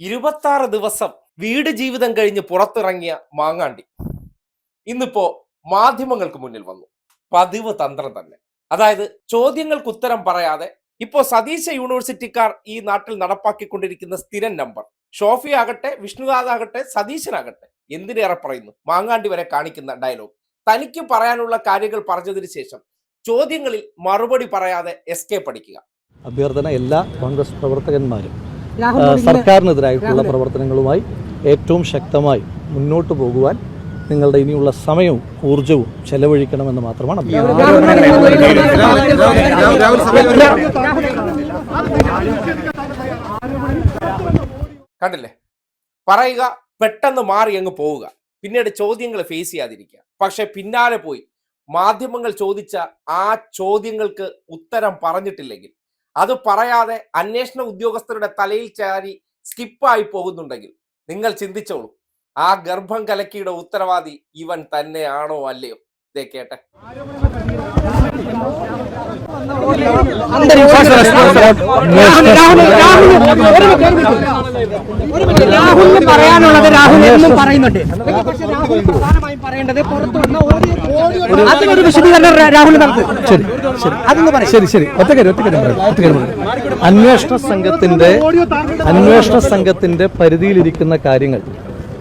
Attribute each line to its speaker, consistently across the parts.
Speaker 1: ഇരുപത്താറ് ദിവസം വീട് ജീവിതം കഴിഞ്ഞ് പുറത്തിറങ്ങിയ മാങ്ങാണ്ടി ഇന്നിപ്പോ മാധ്യമങ്ങൾക്ക് മുന്നിൽ വന്നു. പതിവ് തന്ത്രം തന്നെ. അതായത് ചോദ്യങ്ങൾക്ക് ഉത്തരം പറയാതെ ഇപ്പോ സതീശ യൂണിവേഴ്സിറ്റിക്കാർ ഈ നാട്ടിൽ നടപ്പാക്കിക്കൊണ്ടിരിക്കുന്ന സ്ഥിരം നമ്പർ. ഷോഫി ആകട്ടെ വിഷ്ണുനാഥ് ആകട്ടെ സതീശനാകട്ടെ എന്തിനേറെ പറയുന്നു? മാങ്ങാണ്ടി വരെ കാണിക്കുന്ന ഡയലോഗ്. തനിക്ക് പറയാനുള്ള കാര്യങ്ങൾ പറഞ്ഞതിന് ശേഷം ചോദ്യങ്ങളിൽ മറുപടി പറയാതെ എസ്കേപ്പ് അടിക്കുക
Speaker 2: അഭ്യർത്ഥന എല്ലാ കോൺഗ്രസ് പ്രവർത്തകന്മാരും സർക്കാരിനെതിരായിട്ടുള്ള പ്രവർത്തനങ്ങളുമായി ഏറ്റവും ശക്തമായി മുന്നോട്ട് പോകുവാൻ നിങ്ങളുടെ ഇനിയുള്ള സമയവും ഊർജവും ചെലവഴിക്കണമെന്ന് മാത്രമാണ്
Speaker 1: കണ്ടില്ലേ? പറയുക പെട്ടെന്ന് മാറി അങ്ങ് പോവുക. പിന്നീട് ചോദ്യങ്ങൾ ഫേസ് ചെയ്യാതിരിക്കുക. പക്ഷെ പിന്നാലെ പോയി. മാധ്യമങ്ങൾ ചോദിച്ച ആ ചോദ്യങ്ങൾക്ക് ഉത്തരം പറഞ്ഞിട്ടില്ലെങ്കിൽ അത് പറയാതെ അന്വേഷണ ഉദ്യോഗസ്ഥരുടെ തലയിൽ ചാരി സ്കിപ്പായി പോകുന്നുണ്ടെങ്കിൽ നിങ്ങൾ ചിന്തിച്ചോളൂ ആ ഗർഭം കലക്കിയുടെ ഉത്തരവാദി ഇവൻ തന്നെയാണോ അല്ലയോ ഇതേ കേട്ടെ
Speaker 3: രാഹുൽ- രാഹുൽ- എന്നും പറയുന്നുണ്ട്. പക്ഷേ രാഹുൽ പ്രധാനമായും പറയേണ്ടത് പുറത്തു വന്ന ഓഡിയോ അതിനൊരു വിശദീകരണം രാ- രാഹുൽ നടത്തും
Speaker 2: ശരി ശരി.
Speaker 3: അതൊന്ന് പറയും.
Speaker 2: ശരി ശരി. ഒറ്റക്കാര്യം ഒറ്റക്കാര്യം പറയാം, ഒറ്റക്കാര്യം പറയാം. അന്വേഷണ സംഘത്തിന്റെ അന്വേഷണ സംഘത്തിന്റെ പരിധിയിലിരിക്കുന്ന കാര്യങ്ങൾ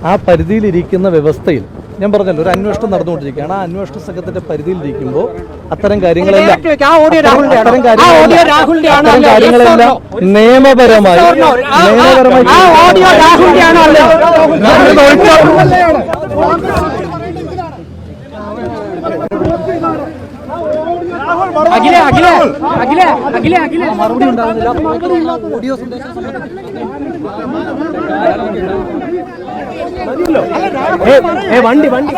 Speaker 2: ആ പരിധിയിലിരിക്കുന്ന വ്യവസ്ഥയിൽ ഞാൻ പറഞ്ഞല്ലോ ഒരു അന്വേഷണം നടന്നുകൊണ്ടിരിക്കുകയാണ്. ആ അന്വേഷണ സംഘത്തിന്റെ പരിധിയിലിരിക്കുമ്പോൾ അത്തരം കാര്യങ്ങളെല്ലാം? അത്തരം കാര്യങ്ങളെല്ലാം നിയമപരമായി നിയമപരമായി
Speaker 3: അഖിലേ അഖിലേ അഖിലേ അഖിലേ അഖിലേ. മറുപടി ഉണ്ടാകുന്നില്ല ഓഡിയോ സന്ദേശം. വണ്ടി വണ്ടി.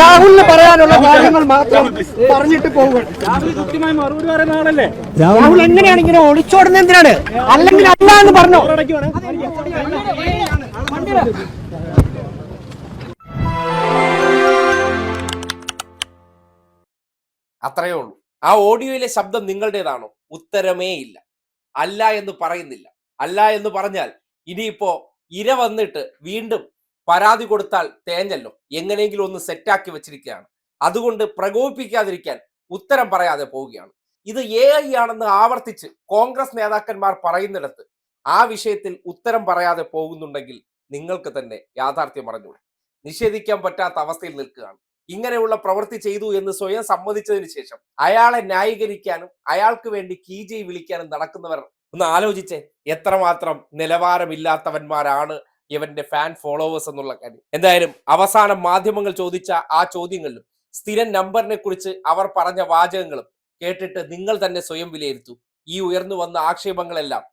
Speaker 3: രാഹുലിന് പറയാനുള്ള കാര്യങ്ങൾ മാത്രം പറഞ്ഞിട്ട് പോകും രാഹുൽ എങ്ങനെയാണ് ഇങ്ങനെ ഒളിച്ചോടുന്നത് എന്തിനാണ്? അല്ലെങ്കിൽ അല്ല എന്ന് പറഞ്ഞു?
Speaker 1: അത്രയേ ഉള്ളൂ. ആ ഓഡിയോയിലെ ശബ്ദം നിങ്ങളുടേതാണോ? ഉത്തരമേ ഇല്ല. അല്ല എന്ന് പറയുന്നില്ല. അല്ല എന്ന് പറഞ്ഞാൽ ഇനിയിപ്പോ ഇര വന്നിട്ട് വീണ്ടും പരാതി കൊടുത്താൽ തേഞ്ഞല്ലോ. എങ്ങനെയെങ്കിലും ഒന്ന് സെറ്റാക്കി വെച്ചിരിക്കുകയാണ്. അതുകൊണ്ട് പ്രകോപിപ്പിക്കാതിരിക്കാൻ ഉത്തരം പറയാതെ പോവുകയാണ്. ഇത് എ ഐ ആണെന്ന് ആവർത്തിച്ച് കോൺഗ്രസ് നേതാക്കന്മാർ പറയുന്നിടത്ത് ആ വിഷയത്തിൽ ഉത്തരം പറയാതെ പോകുന്നുണ്ടെങ്കിൽ നിങ്ങൾക്ക് തന്നെ യാഥാർത്ഥ്യം പറഞ്ഞുകൂടെ നിഷേധിക്കാൻ പറ്റാത്ത അവസ്ഥയിൽ നിൽക്കുകയാണ്. ഇങ്ങനെയുള്ള പ്രവൃത്തി ചെയ്തു എന്ന് സ്വയം സമ്മതിച്ചതിന് ശേഷം അയാളെ ന്യായീകരിക്കാനും അയാൾക്ക് വേണ്ടി കീജി വിളിക്കാനും നടക്കുന്നവർ ഒന്ന് ആലോചിച്ചേ. എത്രമാത്രം നിലവാരമില്ലാത്തവന്മാരാണ് ഇവന്റെ ഫാൻ ഫോളോവേഴ്സ് എന്നുള്ള കാര്യം. എന്തായാലും അവസാനം മാധ്യമങ്ങൾ ചോദിച്ച ആ ചോദ്യങ്ങളിലും സ്ഥിരം നമ്പറിനെ കുറിച്ച് അവർ പറഞ്ഞ വാചകങ്ങളും കേട്ടിട്ട് നിങ്ങൾ തന്നെ സ്വയം വിലയിരുത്തു. ഈ ഉയർന്നു വന്ന ആക്ഷേപങ്ങളെല്ലാം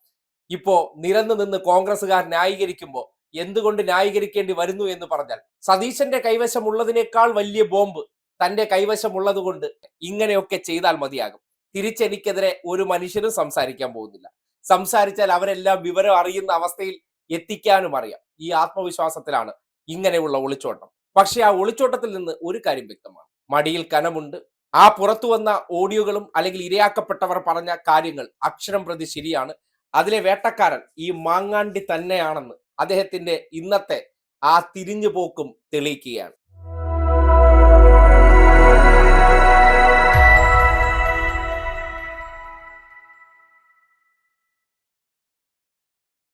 Speaker 1: ഇപ്പോ നിരന്നു നിന്ന് കോൺഗ്രസ്സുകാർ ന്യായീകരിക്കുമ്പോൾ എന്തുകൊണ്ട് ന്യായീകരിക്കേണ്ടി വരുന്നു എന്ന് പറഞ്ഞാൽ സതീശന്റെ കൈവശമുള്ളതിനേക്കാൾ വലിയ ബോംബ് തന്റെ കൈവശമുള്ളത് കൊണ്ട് ഇങ്ങനെയൊക്കെ ചെയ്താൽ മതിയാകും. തിരിച്ചെനിക്കെതിരെ ഒരു മനുഷ്യനും സംസാരിക്കാൻ പോകുന്നില്ല. സംസാരിച്ചാൽ അവരെല്ലാം വിവരം അറിയുന്ന അവസ്ഥയിൽ എത്തിക്കാനും അറിയാം. ഈ ആത്മവിശ്വാസത്തിലാണ് ഇങ്ങനെയുള്ള ഒളിച്ചോട്ടം. പക്ഷെ ആ ഒളിച്ചോട്ടത്തിൽ നിന്ന് ഒരു കാര്യം വ്യക്തമാണ്. മടിയിൽ കനമുണ്ട്. ആ പുറത്തു വന്ന ഓഡിയോകളും അല്ലെങ്കിൽ ഇരയാക്കപ്പെട്ടവർ പറഞ്ഞ കാര്യങ്ങൾ അക്ഷരം പ്രതി ശരിയാണ്. അതിലെ വേട്ടക്കാരൻ ഈ മാങ്ങാണ്ടി തന്നെയാണെന്ന് അദ്ദേഹത്തിന്റെ ഇന്നത്തെ ആ തിരിഞ്ഞുപോക്കും തെളിയിക്കുകയാണ്.